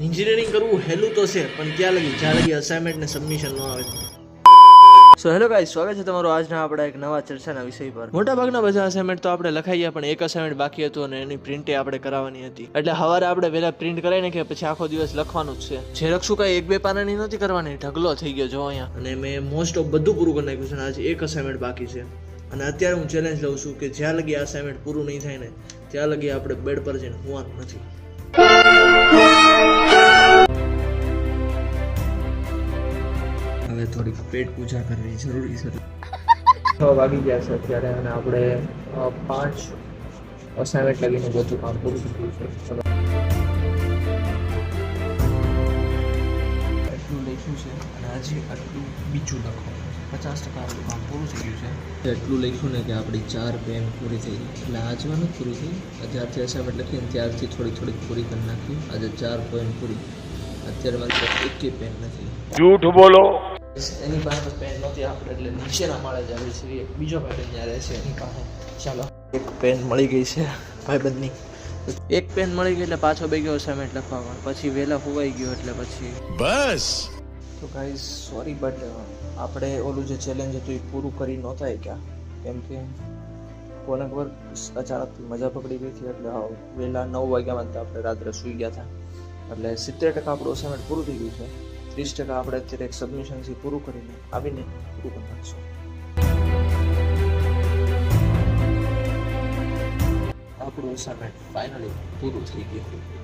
Engineering કરવું હેલું તો છે પણ ક્યાં લગી? જ્યાં લગી અસાઇનમેન્ટ ને સબમિશન ન આવે. સો હેલો ગાઈસ સ્વાગત છે તમારું આજના આપણા એક નવા ચર્ચાના વિષય પર. મોટા ભાગના બધા અસાઇનમેન્ટ તો આપણે લખાઈ ગયા પણ એક અસાઇનમેન્ટ બાકી હતું અને એની પ્રિન્ટે આપણે કરાવવાની હતી. એટલે સવારે આપણે પહેલા પ્રિન્ટ કરાવી કે પછી આખો દિવસ લખવાનું જ છે. જે રક્ષુ કાંઈ એક બે પાનાની નથી કરવાની? ઢગલો થઈ ગયો જો અહીંયા. અને મેં મોસ્ટ ઓફ બધું પૂરું કરી નાખ્યું છે અને આજે એક અસાઇનમેન્ટ બાકી છે. અને અત્યારે હું ચેલેન્જ લઉં છું કે જ્યાં લગી આ અસાઇનમેન્ટ પૂરું નહીં થાય ને ત્યાં લગી આપણે બેડ પર જઈને હોવાનું નથી. હવે થોડીક પેટ પૂજા કરવી જરૂરી છે. છ વાગી ગયા છે અત્યારે અને આપણે પાંચ અસાઇનમેન્ટ લગીને બધું કામ પૂરું થઈ ગયું છે બીજું લખો. પચાસ ટકા આપણું કામ પૂરું છે. એટલું લખ્યું ને કે આપણી ચાર પેન પૂરી થઈ એટલે આજમાં નથી પૂરી થઈ. જ્યારથી અસાઇનમેન્ટ લખી ત્યારથી થોડી થોડી પૂરી કરી નાખી. આજે ચાર પોઈન્ટ પૂરી. અત્યારે જૂઠ બોલો. એની પાસે પેન નહોતી આપણે એટલે નીચેના માળે જ આવી છે એક બીજો ભાઈ ત્યાં રહે છે એની પાસે. ચાલો. એક પેન મળી ગઈ છે ભાઈબંધની. એક પેન મળી ગઈ એટલે પાછો બે ગયો અસાઇનમેન્ટ લખવામાં. પછી વહેલા હોવાઈ ગયો એટલે પછી. બસ. તો ગાઈઝ સોરી બટ આપણે ઓલું જે ચેલેન્જ હતું એ પૂરું કરી નહોતા ક્યાં. કેમ કે કોને ખબર અચાનક મજા પકડી ગઈ હતી એટલે વહેલા નવ વાગ્યામાં આપણે રાત્રે સૂઈ ગયા હતા. એટલે સિત્તેર ટકા આપણું અસાઇનમેન્ટ પૂરું થઈ ગયું છે. ત્રીસ ટકા આપણે અત્યારે એક સબમિશનથી પૂરું કરીને આવીને પૂરું કરી નાખશું. આપણું અસાઇનમેન્ટ ફાઇનલી પૂરું થઈ ગયું.